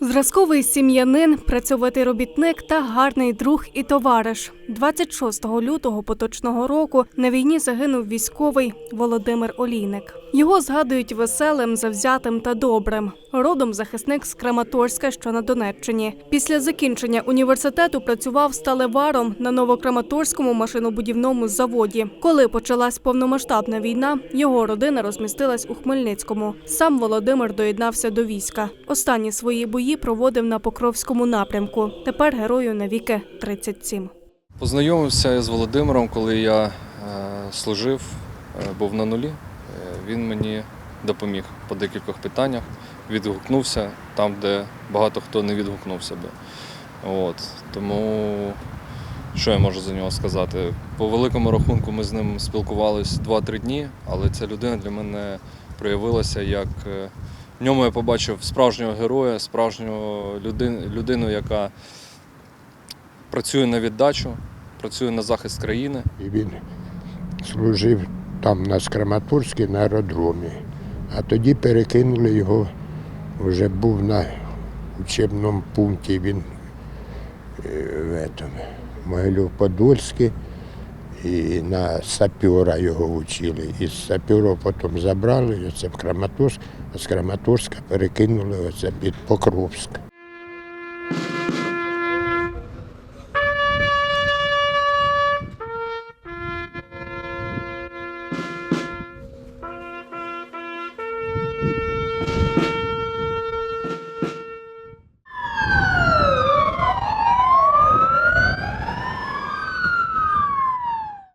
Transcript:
Зразковий сім'янин, працьовитий робітник та гарний друг і товариш. 26 лютого поточного року на війні загинув військовий Володимир Олійник. Його згадують веселим, завзятим та добрим. Родом захисник з Краматорська, що на Донеччині. Після закінчення університету працював сталеваром на новокраматорському машинобудівному заводі. Коли почалась повномасштабна війна, його родина розмістилась у Хмельницькому. Сам Володимир доєднався до війська. Останні свої бої проводив на Покровському напрямку. Тепер герою навіки 37. Познайомився з Володимиром, коли я е, служив, е, був на нулі. Е, Він мені допоміг по декількох питаннях, відгукнувся там, де багато хто не відгукнувся би. От. Тому що я можу за нього сказати? По великому рахунку ми з ним спілкувалися 2-3 дні, але ця людина для мене проявилася як. В ньому я побачив справжнього героя, справжню людину, яка працює на віддачу, працює на захист країни. І він служив там на Скраматорській на аеродромі. А тоді перекинули його, вже був на учебному пункті, він е, в этом, Могилів-Подольський, і на сапера його вчили. Із сапера потім забрали, це в Краматорськ, а з Краматорська перекинули оце під Покровськ.